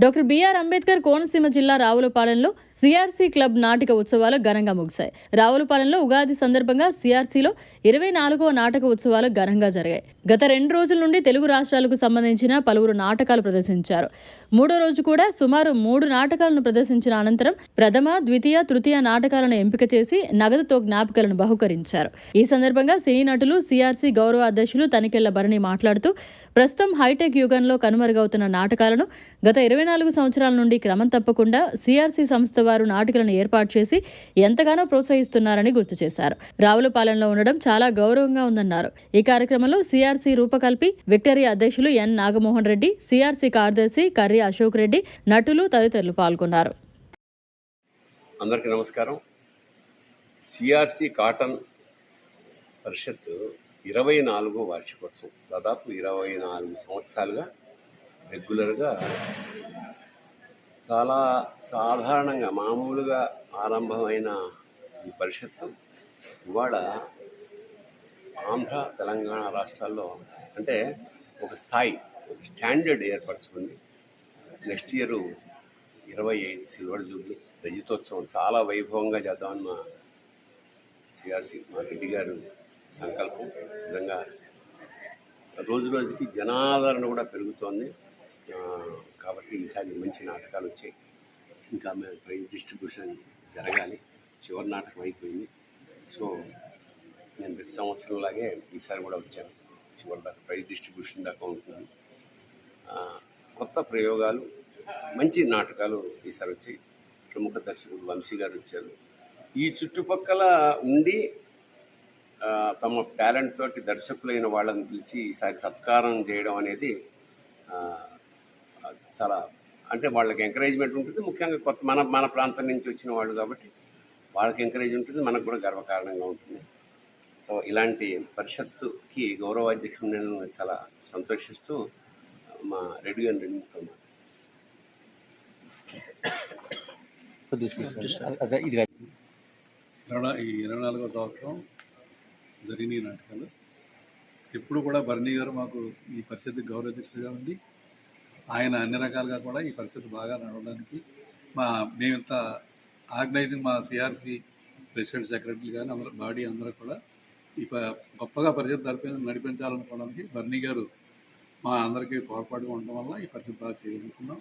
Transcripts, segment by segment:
doctor B R Ambedkar Konaseema జిల్లా రావులపాలెంలో CRC club నాటిక ఉత్సవాలు ఘనంగా ముగిశాయి. రావులపాలెంలో ఉగాది సందర్భంగా సిఆర్సీలో ఇరవై నాలుగవ నాటక ఉత్సవాలు ఘనంగా జరిగాయి. గత రెండు రోజుల నుండి తెలుగు రాష్ట్రాలకు సంబంధించిన పలువురు నాటకాలు ప్రదర్శించారు. మూడో రోజు కూడా సుమారు మూడు నాటకాలను ప్రదర్శించిన అనంతరం ప్రథమ ద్వితీయ తృతీయ నాటకాలను ఎంపిక చేసి నగదుతో జ్ఞాపికలను బహుకరించారు. ఈ సందర్భంగా సినీ నటులు సిఆర్సీ గౌరవ అధ్యక్షులు తనికెళ్ళ భరణి మాట్లాడుతూ ప్రస్తుతం హైటెక్ యుగంలో కనుమరుగవుతున్న నాటకాలను గత ఇరవై నాలుగు సంవత్సరాల నుండి క్రమం తప్పకుండా సిఆర్సీ సంస్థ వారు నాటికలను ఏర్పాటు చేసి ఎంతగానో ప్రోత్సహిస్తున్నారని గుర్తు చేశారు. రావులపాలెంలో ఉండడం చాలా గౌరవంగా ఉందన్నారు. ఈ కార్యక్రమంలో సిఆర్సీ రూపకల్పి విక్టరీ అధ్యక్షులు ఎన్ నాగమోహన్ రెడ్డి సిఆర్సీ కార్యదర్శి కర్రీ అశోక్ రెడ్డి నటులు తదితరులు పాల్గొన్నారు. అందరికీ నమస్కారం. సిఆర్సి కాటన్ పరిషత్ ఇరవై నాలుగో వార్షికోత్సవం. దాదాపు ఇరవై నాలుగు సంవత్సరాలుగా రెగ్యులర్గా చాలా సాధారణంగా మామూలుగా ఆరంభమైన ఈ పరిషత్తు ఇవాళ ఆంధ్ర తెలంగాణ రాష్ట్రాల్లో అంటే ఒక స్థాయి ఒక స్టాండర్డ్ ఏర్పరచుకుంది. నెక్స్ట్ ఇయర్ ఇరవై ఐదు సిల్వర్ జూబ్లీ రజితోత్సవం చాలా వైభవంగా చేద్దామని మా సిఆర్సి మా రెడ్డి గారు సంకల్పం. నిజంగా రోజు రోజుకి జనాదరణ కూడా పెరుగుతోంది. కాబట్టి ఈసారి మంచి నాటకాలు వచ్చాయి. ఇంకా ప్రైజ్ డిస్ట్రిబ్యూషన్ జరగాలి. చివరి నాటకం అయిపోయింది. సో నేను ప్రతి సంవత్సరంలాగే ఈసారి కూడా వచ్చాను. చివరి దాకా ప్రైజ్ డిస్ట్రిబ్యూషన్ దాకా ఉంటున్నాను కొత్త ప్రయోగాలు మంచి నాటకాలు ఈసారి వచ్చాయి ప్రముఖ దర్శకుడు వంశీ గారు వచ్చారు. ఈ చుట్టుపక్కల ఉండి తమ టాలెంట్ తోటి దర్శకులైన వాళ్ళని పిలిచి ఈసారి సత్కారం చేయడం అనేది చాలా అంటే వాళ్ళకి ఎంకరేజ్మెంట్ ఉంటుంది. ముఖ్యంగా కొత్త మన మన ప్రాంతం నుంచి వచ్చిన వాళ్ళు కాబట్టి వాళ్ళకి ఎంకరేజ్ ఉంటుంది. మనకు కూడా గర్వకారణంగా ఉంటుంది. సో ఇలాంటి పరిషత్తుకి గౌరవాధ్యక్షుడు నేను చాలా సంతోషిస్తూ మా రెడ్డి గారిని రెండు ఈ ఇరవై నాలుగో సంవత్సరం జరిగిన ఈ నాటకాలు. ఎప్పుడు కూడా భరణి గారు మాకు ఈ పరిస్థితి గౌరవాధ్యక్షుడిగా ఉండి ఆయన అన్ని రకాలుగా కూడా ఈ పరిస్థితి బాగా నడవడానికి మా మేమింత ఆర్గనైజింగ్ మా సిఆర్సి ప్రెసిడెంట్ సెక్రటరీ కానీ అందరూ బాడీ అందరూ కూడా ఈ ప- గొప్పగా పరిస్థితి నడిపి నడిపించాలనుకోవడానికి బర్నీ గారు మా అందరికీ తోడ్పాటుగా ఉండడం వల్ల ఈ పరిస్థితి బాగా చేయగలుగుతున్నాం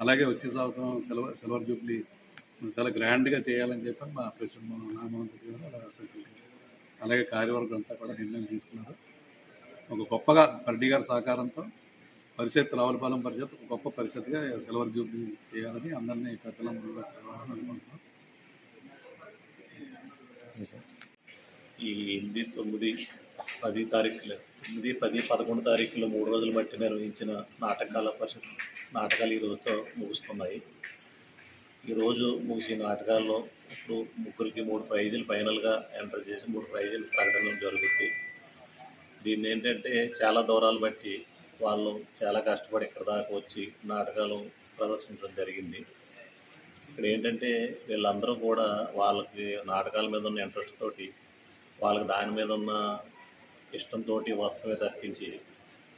అలాగే వచ్చే సంవత్సరం సిల్వర్ సిల్వర్ జూబ్లీ చాలా గ్రాండ్గా చేయాలని చెప్పి మా ప్రెసిడెంట్ మన నామోహన్ రెడ్డి గారు అలాగే కార్యవర్గం అంతా కూడా నిర్ణయం తీసుకున్నారు. ఒక గొప్పగా రెడ్డి గారి సహకారంతో పరిషత్ రావులపాలెం పరిషత్ ఒక గొప్ప పరిషత్గా సిల్వర్ జూబ్లీ చేయాలని అందరినీ పెద్దలందరూ ఈ ఎనిమిది తొమ్మిది పది తారీఖులు తొమ్మిది పది పదకొండు తారీఖులు మూడు రోజులు బట్టి నిర్వహించిన నాటకాల పరిషత్ నాటకాలు ఈ రోజుతో ముగుస్తున్నాయి. ఈరోజు ముగిసిన నాటకాల్లో ఇప్పుడు ముగ్గురికి మూడు ప్రైజులు ఫైనల్గా ఎంటర్ చేసి మూడు ప్రైజులు ప్రకటన జరుగుతుంది దీన్ని ఏంటంటే చాలా దూరాలు బట్టి వాళ్ళు చాలా కష్టపడి ఇక్కడ దాకా వచ్చి నాటకాలు ప్రదర్శించడం జరిగింది. ఇక్కడ ఏంటంటే వీళ్ళందరూ కూడా వాళ్ళకి నాటకాల మీద ఉన్న ఇంట్రెస్ట్ తోటి వాళ్ళకి దాని మీద ఉన్న ఇష్టంతో వస్తమే తప్పించి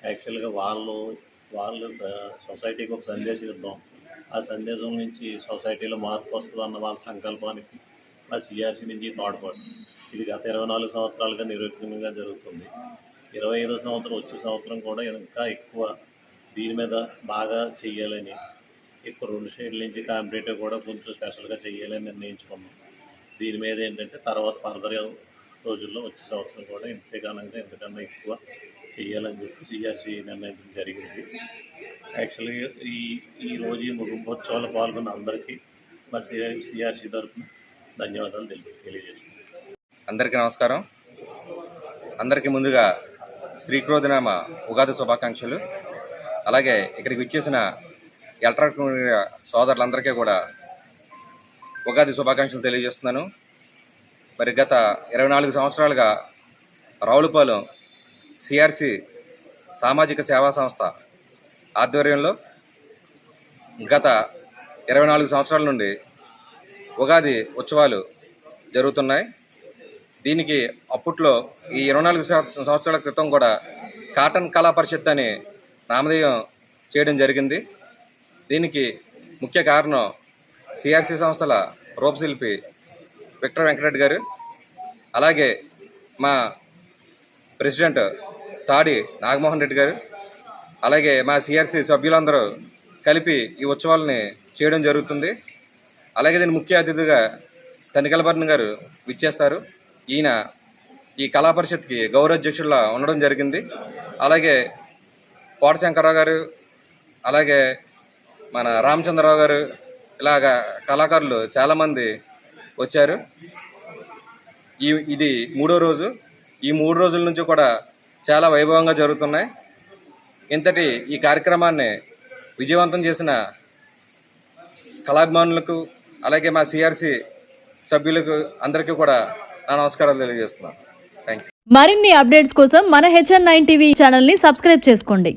యాక్చువల్గా వాళ్ళు వాళ్ళు స- సొసైటీకి ఒక సందేశం ఇద్దాం. ఆ సందేశం నుంచి సొసైటీలో మార్పు వస్తుంది అన్న వాళ్ళ సంకల్పానికి ఆ సిఆర్సీ నుంచి తోడ్పాటు ఇది గత ఇరవై నాలుగు సంవత్సరాలుగా నిరుక్తంగా జరుగుతుంది. ఇరవై ఐదో సంవత్సరం వచ్చే సంవత్సరం కూడా ఇంకా ఎక్కువ దీని మీద బాగా చెయ్యాలని ఎక్కువ రెండు షేడ్ల నుంచి కాంపిటేటివ్ కూడా కొంచెం స్పెషల్గా చేయాలని నిర్ణయించుకున్నాం. దీని మీద ఏంటంటే తర్వాత ఫర్దర్ రోజుల్లో వచ్చే సంవత్సరం కూడా ఇంతగానంగా ఇంతకన్నా ఎక్కువ చేయాలని చెప్పి సిఆర్సి నిర్ణయించడం జరిగింది. యాక్చువల్గా ఈ ఈ రోజు ఈ ముగింపోత్సవాలు పాల్గొన్న అందరికీ మా సిఆర్ సిఆర్సి తరఫున ధన్యవాదాలు తెలియ తెలియజేస్తున్నాను. అందరికీ నమస్కారం. అందరికీ ముందుగా శ్రీక్రోధనామ ఉగాది శుభాకాంక్షలు. అలాగే ఇక్కడికి విచ్చేసిన ఎలక్ట్రానిక్ సోదరులందరికీ కూడా ఉగాది శుభాకాంక్షలు తెలియజేస్తున్నాను. మరి గత ఇరవై నాలుగు సంవత్సరాలుగా రావులపాలెం సిఆర్సి సామాజిక సేవా సంస్థ ఆధ్వర్యంలో గత ఇరవై నాలుగు సంవత్సరాల నుండి ఉగాది ఉత్సవాలు జరుగుతున్నాయి. దీనికి అప్పట్లో ఈ ఇరవై నాలుగు సంవత్సరాల క్రితం కూడా కాటన్ కళా పరిషత్ అని నామధేయం చేయడం జరిగింది. దీనికి ముఖ్య కారణం సిఆర్సి సంస్థల రూపశిల్పి విక్టర్ వెంకటరెడ్డి గారు. అలాగే మా ప్రెసిడెంట్ తాడి నాగమోహన్ రెడ్డి గారు. అలాగే మా సిఆర్సి సభ్యులందరూ కలిపి ఈ ఉత్సవాలని చేయడం జరుగుతుంది. అలాగే దీని ముఖ్య అతిథిగా తనికలభరణ్ గారు విచ్చేస్తారు. ఈయన ఈ కళా పరిషత్కి గౌరవ ఉండడం జరిగింది. అలాగే కోటశంకర్రావు గారు అలాగే మన రామచంద్రరావు గారు ఇలాగా కళాకారులు చాలామంది వచ్చారు. ఈ ఇది మూడో రోజు. ఈ మూడు రోజుల నుంచి కూడా చాలా వైభవంగా జరుగుతున్నాయి. ఇంతటి ఈ కార్యక్రమాన్ని విజయవంతం చేసిన కళాభిమానులకు అలాగే మా సిఆర్సి సభ్యులకు అందరికీ కూడా నా నమస్కారాలు తెలియజేస్తున్నాను. థ్యాంక్ మరిన్ని అప్డేట్స్ కోసం మన హెచ్ఎన్ నైన్ టీవీ ఛానల్ని సబ్స్క్రైబ్ చేసుకోండి.